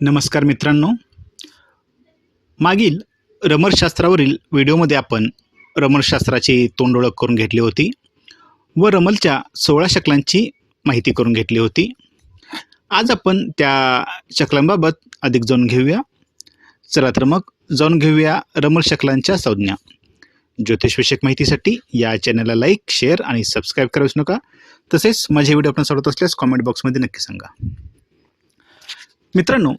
नमस्कार मित्रांनो. मागील रमलशास्त्रावरील व्हिडिओमध्ये आपण रमलशास्त्राची तोंडओळख करून घेतली होती व रमलच्या सोळा शकलांची माहिती करून घेतली होती. आज आपण त्या शकलांबाबत अधिक जाणून घेऊया. चला तर मग जाऊन घेऊया रमल शकलांच्या संज्ञा. ज्योतिषविषयक माहितीसाठी या चॅनलला लाईक शेअर आणि सबस्क्राईब करायच नका. तसेच माझे व्हिडिओ आपण सोडत असल्यास कॉमेंट बॉक्समध्ये नक्की सांगा. मित्रांनो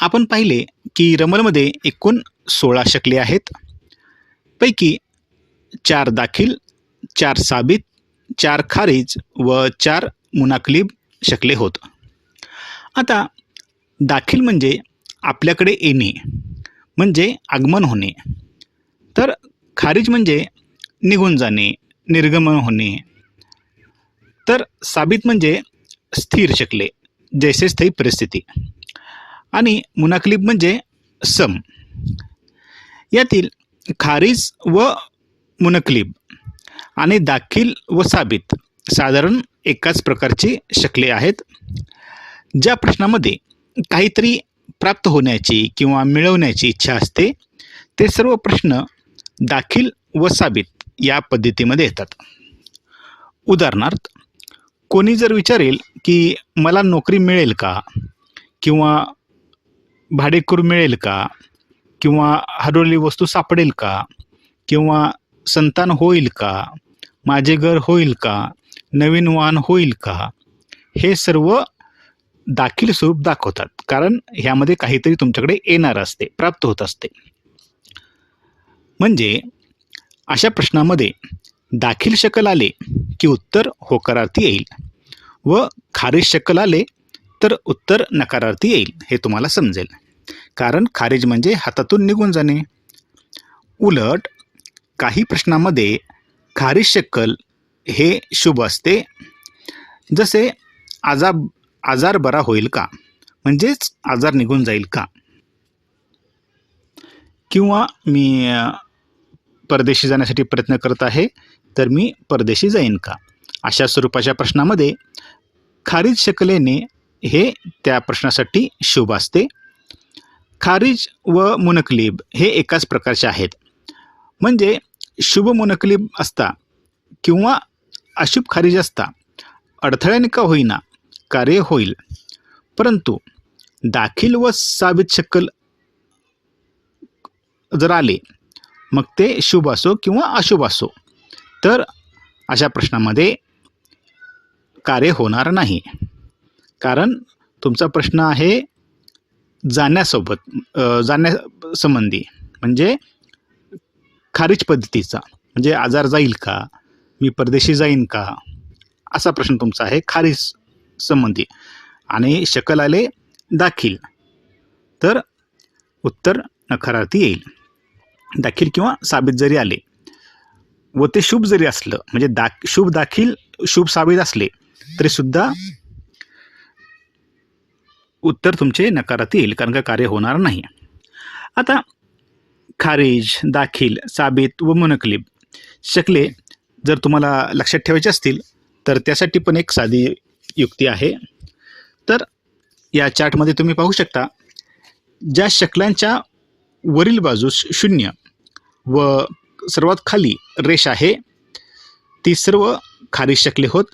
आपण पाहिले की रमलमध्ये एकूण सोळा शकले आहेत. पैकी चार दाखील चार साबित चार खारीज व चार मुनाकलीब शकले होत. आता दाखील म्हणजे आपल्याकडे येणे म्हणजे आगमन होणे. तर खारिज म्हणजे निघून जाणे निर्गमन होणे. तर साबित म्हणजे स्थिर शकले. जैसे स्थायी परिस्थिती. आणि मुनाकलीब म्हणजे सम. यातील खारीज व मुनकलीब आणि दाखील व साबित साधारण एकाच प्रकारची शकले आहेत. ज्या प्रश्नामध्ये काहीतरी प्राप्त होण्याची किंवा मिळवण्याची इच्छा असते ते सर्व प्रश्न दाखील व साबित या पद्धतीमध्ये येतात. उदाहरणार्थ कोणी जर विचारेल की मला नोकरी मिळेल का? किंवा भाडेकूर मिळेल का? किंवा हरवलेली वस्तू सापडेल का? किंवा संतान होईल का? माझे घर होईल का? नवीन वाहन होईल का? हे सर्व दाखील स्वरूप दाखवतात. कारण ह्यामध्ये काहीतरी तुमच्याकडे येणार असते प्राप्त होत असते. म्हणजे अशा प्रश्नामध्ये दाखील शकल आले की उत्तर होकारार्थी येईल. व खारीज शक्कल आले तर उत्तर नकारार्थी येईल हे तुम्हाला समजेल. कारण खारीज म्हणजे हातातून निघून जाणे. उलट काही प्रश्नामध्ये खारीज शक्कल हे शुभ असते. जसे आजार आजार बरा होईल का? म्हणजेच आजार निघून जाईल का? किंवा मी परदेशी जाण्यासाठी प्रयत्न करत आहे तर मी परदेशी जाईन का? अशा स्वरूपाच्या प्रश्नामध्ये खारीज शकलेने हे त्या प्रश्नासाठी शुभ असते. खारिज व मुनकलीब हे एकाच प्रकारचे आहेत. म्हणजे शुभ मुनकलीब असता किंवा अशुभ खारिज असता अडथळ्याने का होईना कार्य होईल. परंतु दाखील व साबित शक्कल जर आले मग ते शुभ असो किंवा अशुभ असो. तर अशा प्रश्नामध्ये कार्य होणार नाही. कारण तुमचा प्रश्न आहे जाण्यासोबत जाण्यासंबंधी म्हणजे खारीज पद्धतीचा. म्हणजे आजार जाईल का? मी परदेशी जाईन का? असा प्रश्न तुमचा आहे खारीज संबंधी. आणि शकल आले दाखील. तर उत्तर नकारार्थी येईल. दाखील किंवा साबित जरी आले व ते शुभ जरी असलं म्हणजे दाख शुभ दाखील शुभ साबित असले तरीसुद्धा उत्तर तुमचे नकारात येईल कारण का कार्य होणार नाही. आता खारीज दाखील साबित व मुनकलीब शकले जर तुम्हाला लक्षात ठेवायचे असतील तर त्यासाठी पण एक साधी युक्ती आहे. तर या चार्टमध्ये तुम्ही पाहू शकता ज्या शकलांच्या वरील बाजूस शून्य व सर्वात खाली रेष आहे. ती सर्व खारीज शकले होत.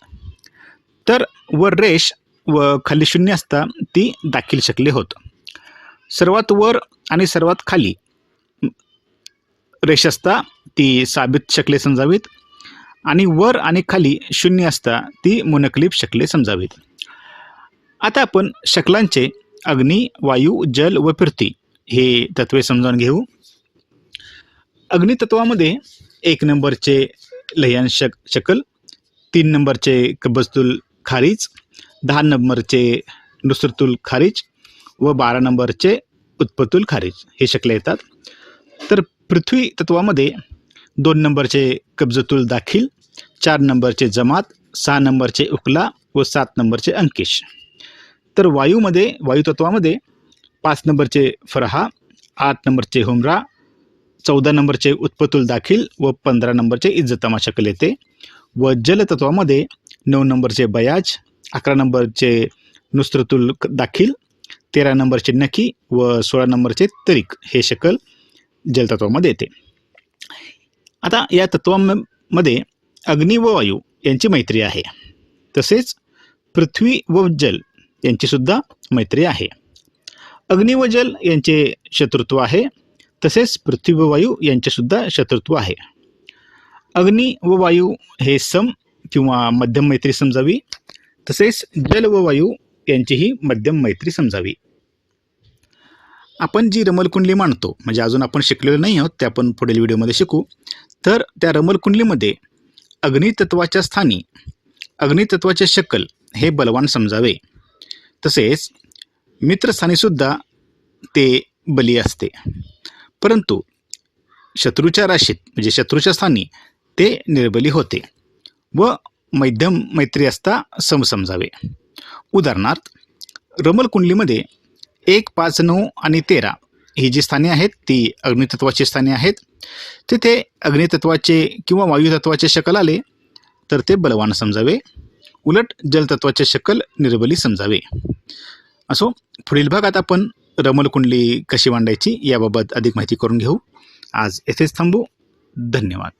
तर वर रेष व खाली शून्य असता ती दाखील शकले होत. सर्वात वर आणि सर्वात खाली रेष असता ती साबित शकले समजावीत आणि वर आणि खाली शून्य असता ती मुनकलीब शकले समजावीत. आता आपण शकलांचे अग्नी वायू जल व पृथ्वी हे तत्वे समजावून घेऊ. अग्नितत्वामध्ये एक नंबरचे लह्यान शक शकल तीन नंबरचे कबस्तुल खारीज दहा नंबरचे नुसरतुल खारीज व बारा नंबरचे उत्पतुल खारीज हे शकले येतात. तर पृथ्वी तत्वामध्ये दोन नंबरचे कब्जतुल दाखील चार नंबरचे जमात सहा नंबरचे उकला व सात नंबरचे अंकिश. तर वायूमध्ये वायुतत्वामध्ये पाच नंबरचे फरहा आठ नंबरचे हुमरा चौदा नंबरचे उत्पतुल दाखील व पंधरा नंबरचे इज्जतमा शकल येते. व जलतत्वामध्ये नऊ नंबरचे बयाज अकरा नंबरचे नुसरतुल दाखील तेरा नंबरचे नखी व सोळा नंबरचे तरीक हे शकल जलतत्वामध्ये येते. आता या तत्वांमध्ये अग्नी व वायू यांची मैत्री आहे. तसेच पृथ्वी व जल यांचीसुद्धा मैत्री आहे. अग्नी व जल यांचे शत्रुत्व आहे तसेच पृथ्वी व वायू यांचेसुद्धा शत्रुत्व आहे. अग्नी व वायू हे सम किंवा मध्यम मैत्री समजावी तसेच जल व वायू यांचीही मध्यम मैत्री समजावी. आपण जी रमलकुंडली मांडतो म्हणजे अजून आपण शिकलेलो नाही आहोत ते आपण पुढील व्हिडिओमध्ये शिकू. तर त्या रमलकुंडलीमध्ये अग्नितत्वाच्या स्थानी अग्नितत्वाचे शकल हे बलवान समजावे. तसेच मित्रस्थानीसुद्धा ते बली असते. परंतु शत्रूच्या राशीत म्हणजे शत्रूच्या स्थानी ते निर्बली होते व मध्यम मैत्री असता सम समजावे उदाहरणार्थ रमलकुंडलीमध्ये एक पाच नऊ आणि तेरा ही जी स्थाने आहेत ती अग्नितत्वाची स्थाने आहेत. तिथे अग्नितत्वाचे किंवा वायुतत्वाचे शकल आले तर ते बलवान समजावे. उलट जलतत्वाचे शकल निर्बली समजावे. असो पुढील भागात आपण रमलकुंडली कशी मांडायची याबाबत अधिक माहिती करून घेऊ. आज येथेच थांबू. धन्यवाद.